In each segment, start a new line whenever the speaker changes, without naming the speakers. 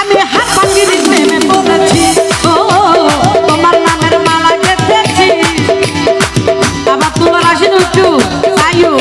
আমি হাত ভাঙ্গির প্রেমে পড়েছি। তোমার আসেন একটু আয়ু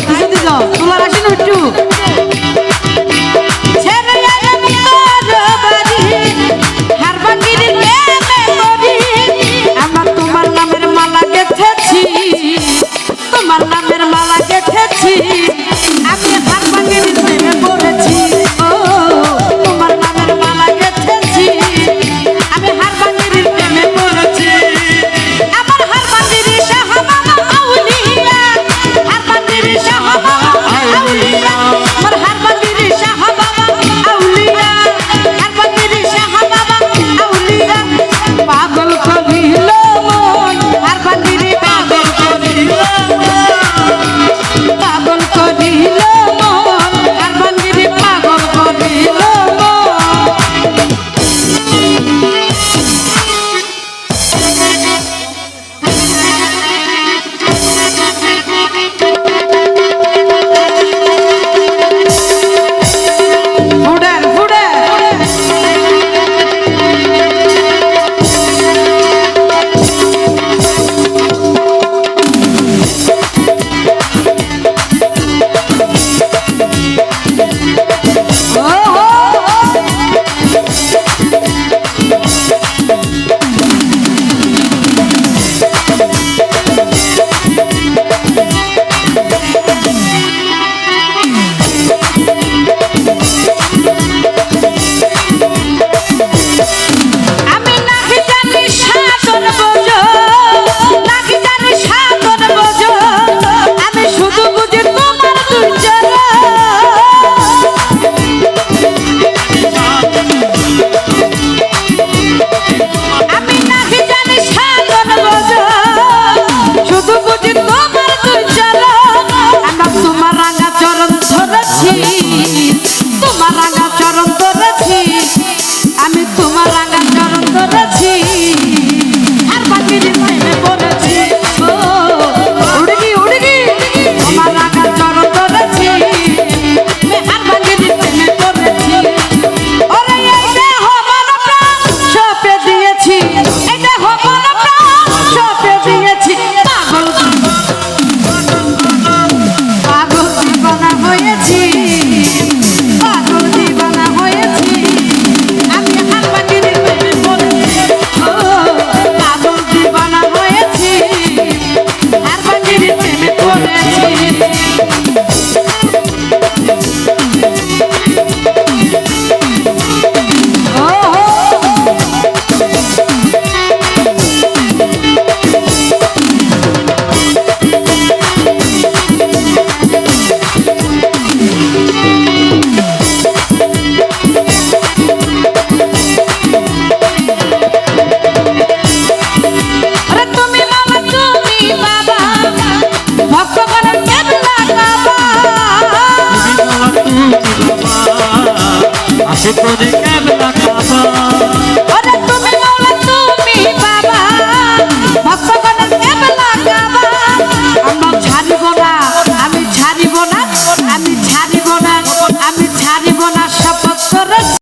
I'm not Awesome.